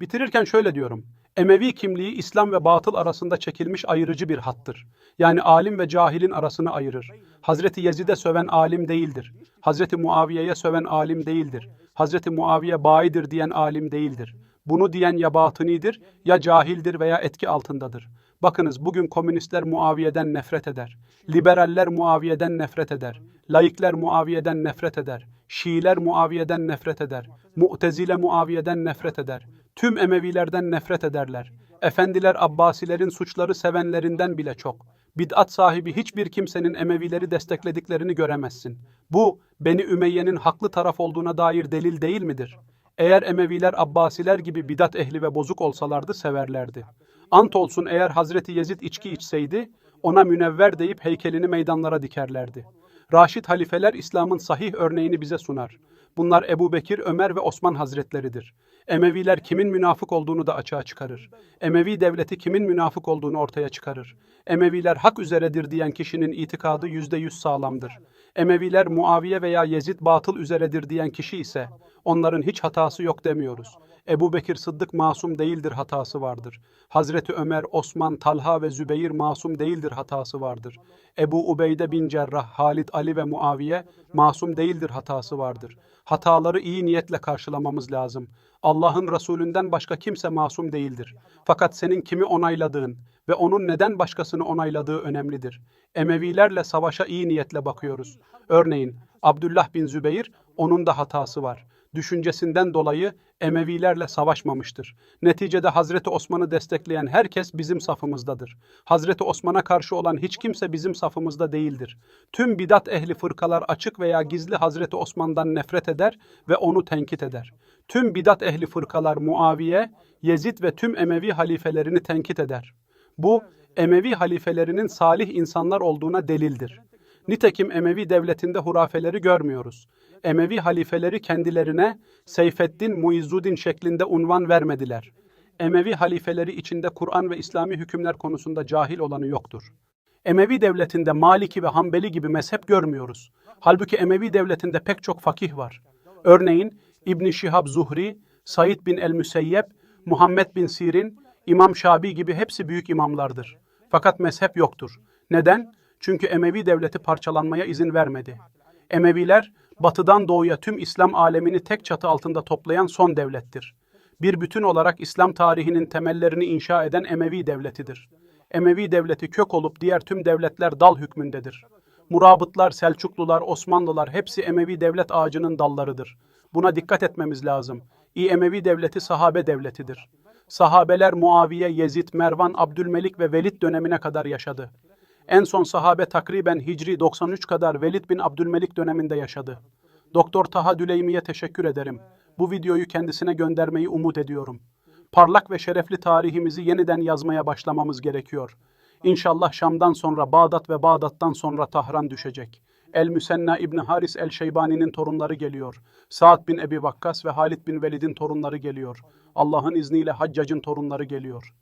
Bitirirken şöyle diyorum. Emevi kimliği İslam ve batıl arasında çekilmiş ayırıcı bir hattır. Yani alim ve cahilin arasını ayırır. Hazreti Yezid'e söven alim değildir. Hazreti Muaviye'ye söven alim değildir. Hazreti Muaviye bayidir diyen alim değildir. Bunu diyen ya batınidir ya cahildir veya etki altındadır. Bakınız bugün komünistler Muaviye'den nefret eder. Liberaller Muaviye'den nefret eder. Laikler Muaviye'den nefret eder. Şiiler Muaviye'den nefret eder. Mu'tezile Muaviye'den nefret eder. Tüm Emevilerden nefret ederler. Efendiler Abbasilerin suçları sevenlerinden bile çok. Bid'at sahibi hiçbir kimsenin Emevileri desteklediklerini göremezsin. Bu, Beni Ümeyye'nin haklı taraf olduğuna dair delil değil midir? Eğer Emeviler Abbasiler gibi bidat ehli ve bozuk olsalardı severlerdi. Ant olsun eğer Hazreti Yezid içki içseydi, ona münevver deyip heykelini meydanlara dikerlerdi. Raşid halifeler İslam'ın sahih örneğini bize sunar. Bunlar Ebu Bekir, Ömer ve Osman Hazretleridir. Emeviler kimin münafık olduğunu da açığa çıkarır. Emevi devleti kimin münafık olduğunu ortaya çıkarır. Emeviler hak üzeredir diyen kişinin itikadı yüzde yüz sağlamdır. Emeviler Muaviye veya Yezid batıl üzeredir diyen kişi ise onların hiç hatası yok demiyoruz. Ebu Bekir Sıddık masum değildir hatası vardır. Hazreti Ömer, Osman, Talha ve Zübeyir masum değildir hatası vardır. Ebu Ubeyde bin Cerrah, Halid, Ali ve Muaviye masum değildir hatası vardır. Hataları iyi niyetle karşılamamız lazım. Allah'ın Resulünden başka kimse masum değildir. Fakat senin kimi onayladığın ve onun neden başkasını onayladığı önemlidir. Emevilerle savaşa iyi niyetle bakıyoruz. Örneğin Abdullah bin Zübeyir, onun da hatası var düşüncesinden dolayı Emevilerle savaşmamıştır. Neticede Hazreti Osman'ı destekleyen herkes bizim safımızdadır. Hazreti Osman'a karşı olan hiç kimse bizim safımızda değildir. Tüm bidat ehli fırkalar açık veya gizli Hazreti Osman'dan nefret eder ve onu tenkit eder. Tüm bidat ehli fırkalar Muaviye, Yezid ve tüm Emevi halifelerini tenkit eder. Bu, Emevi halifelerinin salih insanlar olduğuna delildir. Nitekim Emevi devletinde hurafeleri görmüyoruz. Emevi halifeleri kendilerine Seyfeddin Muizzuddin şeklinde unvan vermediler. Emevi halifeleri içinde Kur'an ve İslami hükümler konusunda cahil olanı yoktur. Emevi devletinde Maliki ve Hanbeli gibi mezhep görmüyoruz. Halbuki Emevi devletinde pek çok fakih var. Örneğin İbn Şihab Zuhri, Said bin el-Müseyyep, Muhammed bin Sirin, İmam Şabi gibi hepsi büyük imamlardır. Fakat mezhep yoktur. Neden? Çünkü Emevi devleti parçalanmaya izin vermedi. Emeviler batıdan doğuya tüm İslam alemini tek çatı altında toplayan son devlettir. Bir bütün olarak İslam tarihinin temellerini inşa eden Emevi devletidir. Emevi devleti kök olup diğer tüm devletler dal hükmündedir. Murabıtlar, Selçuklular, Osmanlılar hepsi Emevi devlet ağacının dallarıdır. Buna dikkat etmemiz lazım. İ Emevi devleti sahabe devletidir. Sahabeler Muaviye, Yezid, Mervan, Abdülmelik ve Velid dönemine kadar yaşadı. En son sahabe takriben Hicri 93 kadar Velid bin Abdülmelik döneminde yaşadı. Doktor Taha Düleymi'ye teşekkür ederim. Bu videoyu kendisine göndermeyi umut ediyorum. Parlak ve şerefli tarihimizi yeniden yazmaya başlamamız gerekiyor. İnşallah Şam'dan sonra Bağdat ve Bağdat'tan sonra Tahran düşecek. El Müsenna İbni Haris El Şeybani'nin torunları geliyor. Saad bin Ebi Vakkas ve Halid bin Velid'in torunları geliyor. Allah'ın izniyle Haccac'ın torunları geliyor.